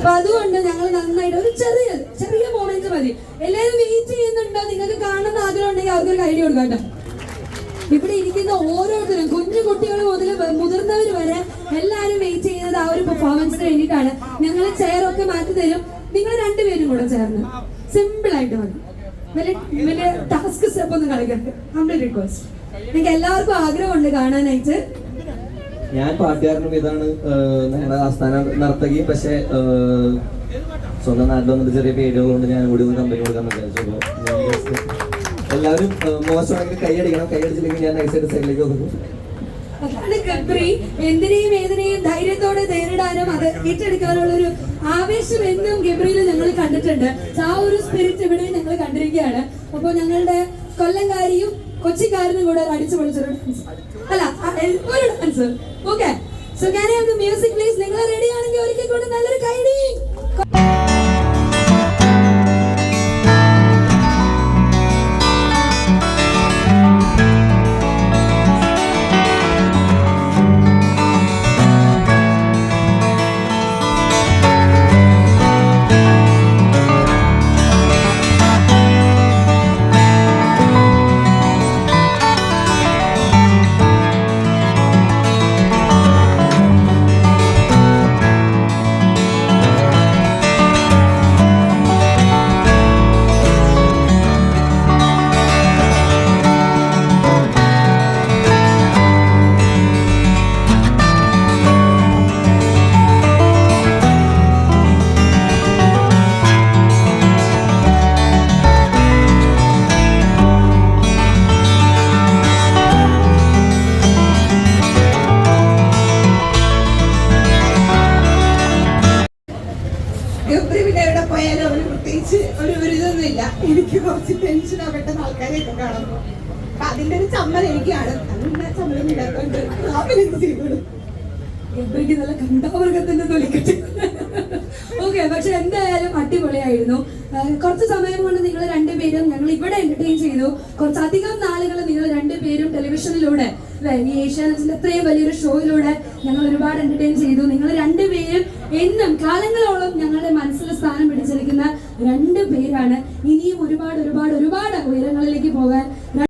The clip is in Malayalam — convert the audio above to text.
അപ്പൊ അതുകൊണ്ട് ഞങ്ങൾ നന്നായിട്ട് ഒരു ചെറിയ ചെറിയ മോമെന്റ് മതി. എല്ലാവരും വെയിറ്റ് ചെയ്യുന്നുണ്ടോ? നിങ്ങൾക്ക് കാണുന്ന ആഗ്രഹം ഉണ്ടെങ്കിൽ അവർക്കൊരു ഐഡിയ കൊടുക്കാം ഇവിടെ ഇരിക്കുന്ന ഓരോരുത്തരും കുഞ്ഞു കുട്ടികൾ മുതൽ മുതിർന്നവർ വരെ എല്ലാവരും വെയിറ്റ് ചെയ്യുന്നത് ആ ഒരു പെർഫോമൻസിന് വേണ്ടിയിട്ടാണ്. ഞങ്ങൾ ചെയറൊക്കെ മാറ്റി തരും. നിങ്ങൾ രണ്ടുപേരും കൂടെ ചേർന്ന്. സിമ്പിൾ ആയിട്ട് മതി. വലിയ വലിയ ടാസ്ക് സ്റ്റെപ്പ് ഒന്ന് കളിക്കരുത്. നമ്മുടെ റിക്വസ്റ്റ് നിങ്ങൾക്ക് എല്ലാവർക്കും ആഗ്രഹമുണ്ട് കാണാനായിട്ട്. ഞാൻ പാട്ടുകാരനും ഇതാണ് ഞങ്ങളുടെ ആസ്ഥാന നർത്തകി പക്ഷേ സ്വന്തം നാട്ടിൽ വന്നിട്ട് ചെറിയ കൊണ്ട് ഞാൻ ഒന്ന് കമ്പനി കൊടുക്കാൻ വിചാരിച്ചു എല്ലാവരും മോശമാണെങ്കിൽ കൈയടിക്കണം കൈയടിച്ചില്ലെങ്കിൽ ഞാൻ നൈസായിട്ട് സൈഡിലേക്ക് വന്നു. അതാണ് എന്തിനേയും ഏതിനെയും ധൈര്യത്തോടെ നേരിടാനും അത് ഏറ്റെടുക്കാനുള്ള ഒരു ആവേശം എന്നും ഗബ്രിയിൽ ഞങ്ങൾ കണ്ടിട്ടുണ്ട്. ആ ഒരു സ്പിരിറ്റ് ഇവിടെ ഞങ്ങൾ കണ്ടിരിക്കുകയാണ്. അപ്പോൾ ഞങ്ങളുടെ കൊല്ലംകാരിയും കൊച്ചിക്കാരനും കൂടെ അടിച്ചു പൊളിച്ചൊരു ഡാൻസ് അല്ല ഒരു dance okay so the music please നിങ്ങൾ റെഡി ആണെങ്കിൽ പോയാലും അവന് പ്രത്യേകിച്ച് ഒരു ഒരു ഇതൊന്നുമില്ല. എനിക്ക് കുറച്ച് ടെൻഷൻ ആകട്ടെ ആൾക്കാരെയൊക്കെ കാണുമ്പോൾ അപ്പൊ അതിന്റെ ഒരു ചമ്മൽ എനിക്കാണ്. അതിന്റെ ചമ്മലം ഇല്ലാത്തോണ്ട് നല്ല തൊലിക്കട്ടെ. ഓക്കെ പക്ഷെ എന്തായാലും അടിപൊളിയായിരുന്നു. കുറച്ച് സമയം കൊണ്ട് നിങ്ങൾ രണ്ടുപേരും ഞങ്ങൾ ഇവിടെ എന്റർടൈൻ ചെയ്തു. കുറച്ചധികം നാളുകൾ നിങ്ങൾ രണ്ടുപേരും ടെലിവിഷനിലൂടെ ഈ ഏഷ്യാനെറ്റിന്റെ അത്രയും വലിയൊരു ഷോയിലൂടെ ഞങ്ങൾ ഒരുപാട് എന്റർടൈൻ ചെയ്തു. നിങ്ങൾ രണ്ടുപേരും എന്നും കാലങ്ങളോളം ഞങ്ങളുടെ മനസ്സിൽ സ്ഥാനം രണ്ട് പേരാണ് ഇനിയും ഒരുപാട് ഒരുപാട് ഒരുപാട് ഉയരങ്ങളിലേക്ക് പോകാൻ